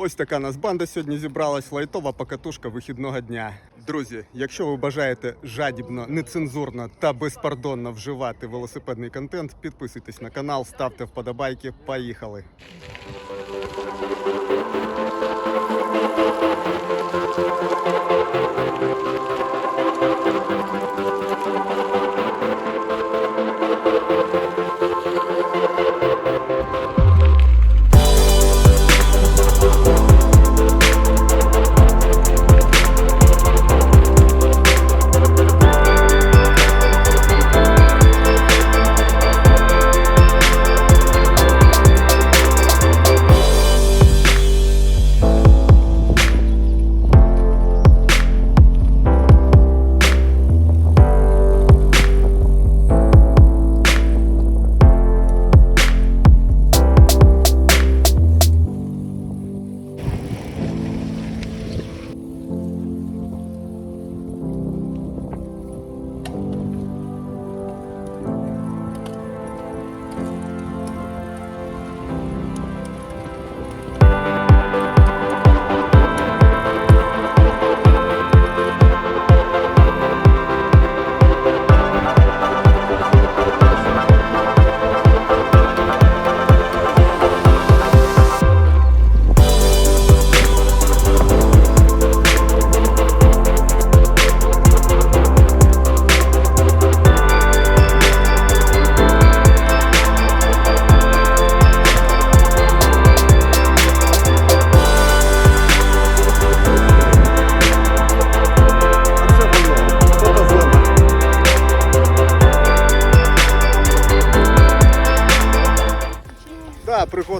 Ось така нас банда сьогодні зібралась. Лайтова покатушка вихідного дня. Друзі, якщо ви бажаєте жадібно, нецензурно та безпардонно вживати велосипедний контент, підписуйтесь на канал, ставте вподобайки. Поїхали!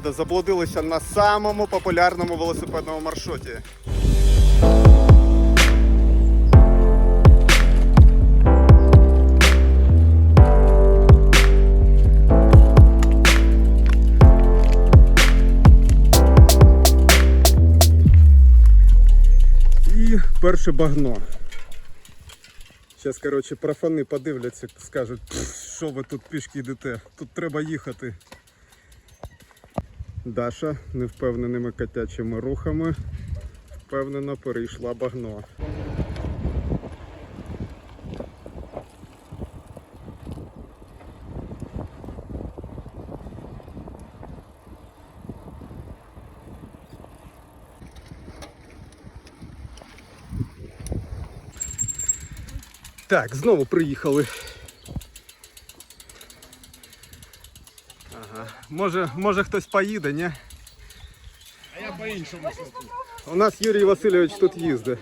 Да. Заблудилися на самому популярному велосипедному маршруті. І перше багно. Зараз, коротше, профани подивляться, скажуть, що ви тут пішки йдете, тут треба їхати. Даша невпевненими котячими рухами впевнено перейшла багно. Так, знову приїхали. Може, може хтось поїде, ні? А я по-іншому. У нас Юрій Васильович тут їздить.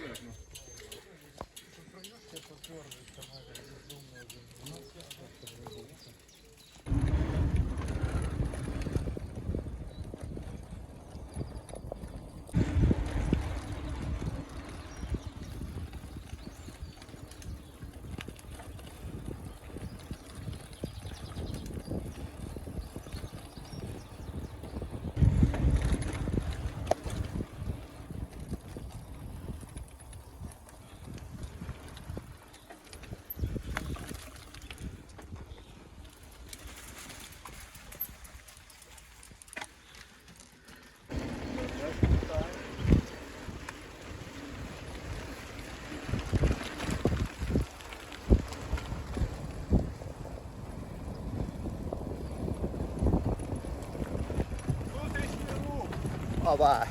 好吧。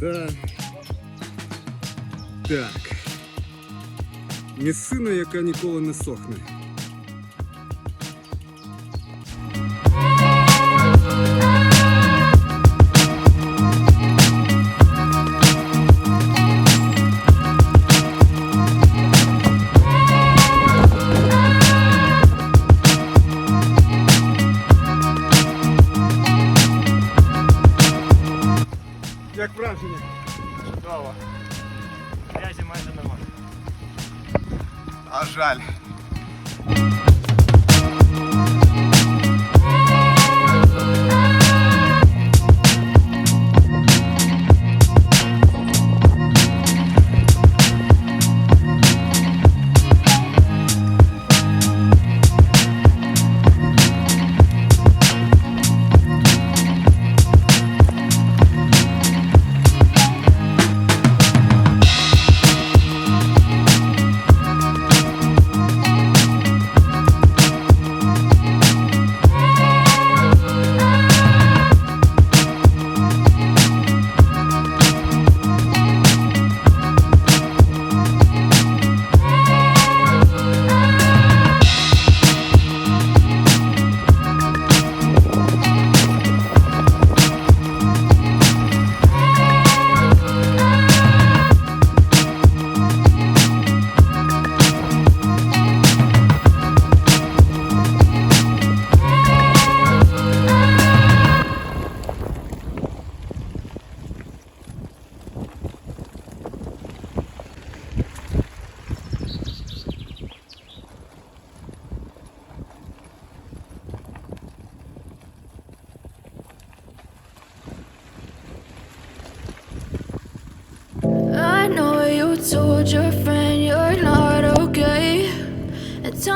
Да. Так. Місцина, яка ніколи не сохне. А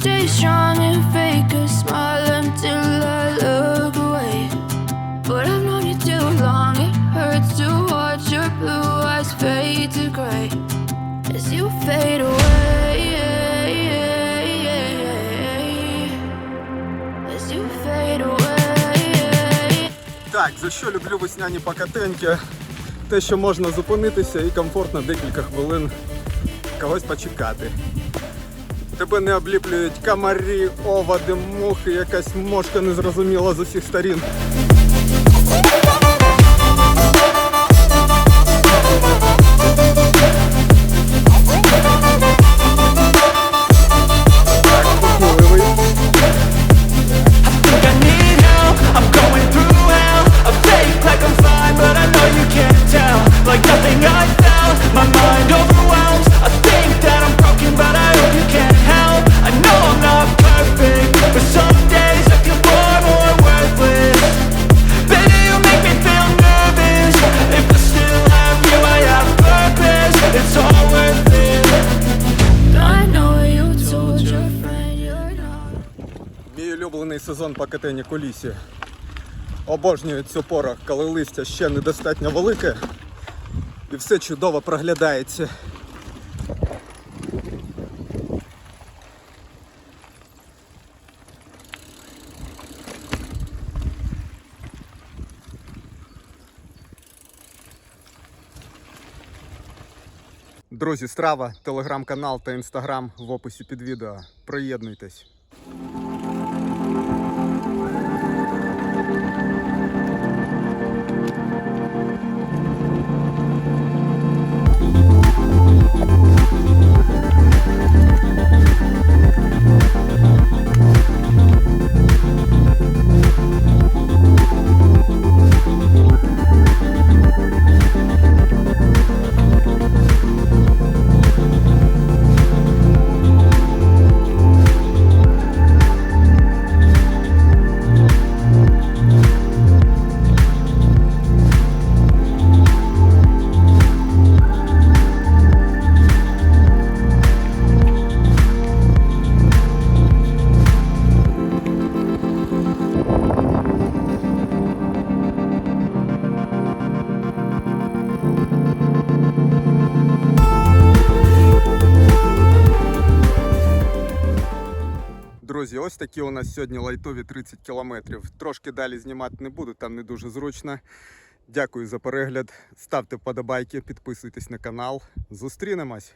stay strong and fake a smile until I look away. But I've known you too long, it hurts to watch your blue eyes fade to gray as you fade away. As you fade away. Так, за що люблю весняні покатеньки? Те, що можна зупинитися і комфортно декілька хвилин когось почекати. Тебе не обліплюють комарі, оводи, мухи, якась мошка незрозуміла з усіх сторін. Улюблений сезон по катанні колісі. Обожнюю цю пору, коли листя ще недостатньо велике і все чудово проглядається. Друзі, страва, телеграм-канал та інстаграм в описі під відео. Приєднуйтесь. Друзі, ось такі у нас сьогодні лайтові 30 кілометрів. Трошки далі знімати не буду, там не дуже зручно. Дякую за перегляд. Ставте вподобайки, підписуйтесь на канал. Зустрінемось!